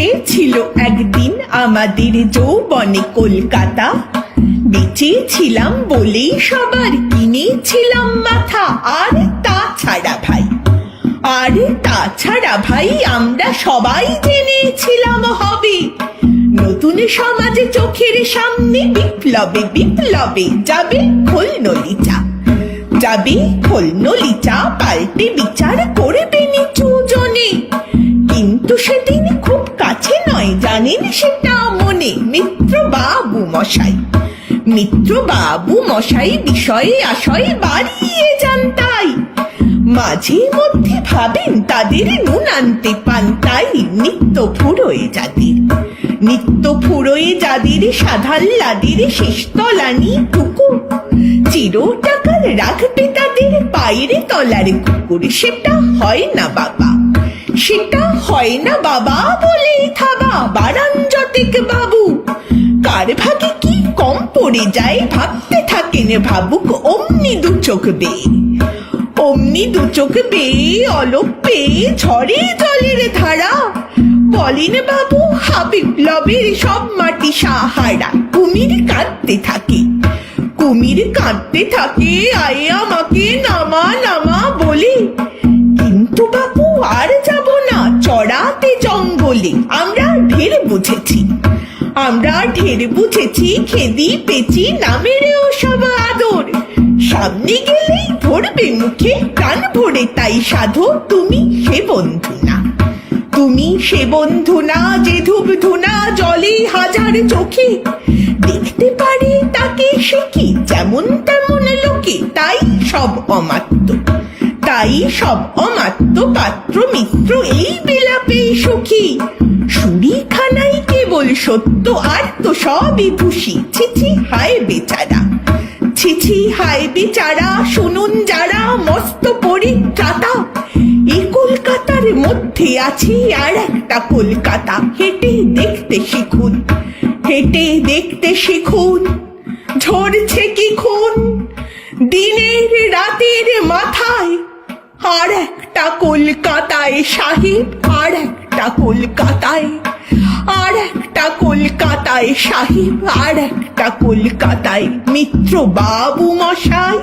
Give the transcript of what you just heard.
পথে ছিল একদিন আমাদের যৌবনে কলকাতা। বেঁচেছিলাম বলেই সবার কিনেছিলাম মাথা। আর তাছাড়া ভাই, আর তাছাড়া ভাই আমরা সবাই জেনেছিলাম হবে। নতুন সমাজে চোখের সামনে বিপ্লবে বিপ্লবে যাবে খোল নলিচা যাবে খোল নলিচা পাল্টে বিচার করবে সেটা মনে মিত্র বাবু মশাই। মিত্র বাবু মশাই বিষয়ে আশয় বাড়িয়ে যান তাই। মাঝে মধ্যে ভাবেন তাদের নুন আনতে পান তাই নিত্য ফুরোয় যাদের। নিত্য ফুরোয় যাদের সাধাল লাদের শেষতলানি টুকু চির টাকার রাখবে তাদের পায়ের তলার কুকুর। সেটা হয় না বাবা। সেটা হয় না বাবা বলে থাবা। বারান জটেক বাবু। কার ভাগে কি কম পড়ে যায় ভাবতে থাকেন ভাবুক অমনি দু চোখ অমনি দু চোখ অলোক জলের ধারা। বলেন বাবু হাবিব লবের সব মাটি সাহারা। কুমির কাঁদতে থাকে। কুমির কাঁদতে থাকে, আয়ে আমাকে নামা নামা বলে। কিন্তু বাবু, আর যাব না চড়াতে জঙ্গলে। আমরা ঢের বুঝেছি। আমরা ঢের বুঝেছি, খেদি পেছি নামের সব আদর। সামনে গেলেই ধরবে মুখে, প্রাণ ভরে তাই সাধু, তুমি সে বন্ধু না। তুমি সে বন্ধু না যে ধূপ ধুনা জলে হাজার চোখে। দেখতে পারে তাকে সে কি, যেমন তেমন লোকে, তাই সব অমাত্য। তাই সব অমাত্য পাত্র মিত্র এই বিলাপে সুখী। সুরিখানাই কেবল সত্য, আর তো সবই খুশি। ছিছি হায় বেচারা। ছিছি হায় বেচারা, শুনুন যারা মস্ত পরিত্রাতা। এই কলকাতার মধ্যে আছি আর একটা কলকাতা হেঁটে দেখতে শিখুন। হেঁটে দেখতে শিখুন। ঝরছে কি খুন? দিনের রাতের মাথায় কলকাতায় সাহেব আর একটা কলকাতায়, আর একটা কলকাতায় সাহেব আর একটা কলকাতায় মিত্র বাবু মশাই।